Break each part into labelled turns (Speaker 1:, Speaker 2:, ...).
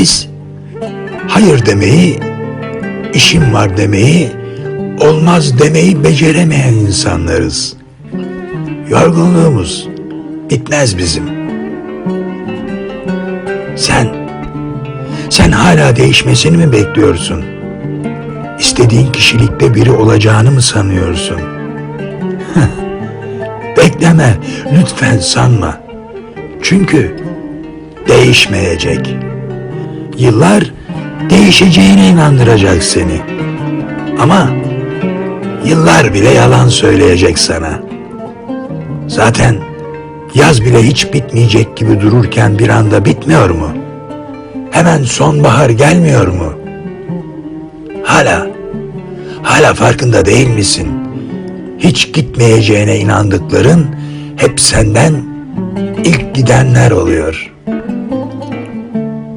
Speaker 1: Biz hayır demeyi, işim var demeyi, olmaz demeyi beceremeyen insanlarız. Yorgunluğumuz bitmez bizim. Sen, sen hala değişmesini mi bekliyorsun? İstediğin kişilikte biri olacağını mı sanıyorsun? Bekleme, lütfen sanma. Çünkü değişmeyecek.'' Yıllar değişeceğine inandıracak seni. Ama yıllar bile yalan söyleyecek sana. Zaten yaz bile hiç bitmeyecek gibi dururken bir anda bitmiyor mu? Hemen sonbahar gelmiyor mu? Hala, hala farkında değil misin? Hiç gitmeyeceğine inandıkların hep senden ilk gidenler oluyor.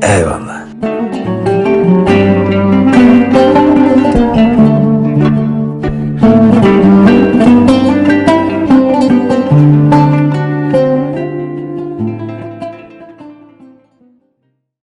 Speaker 1: Eyvallah.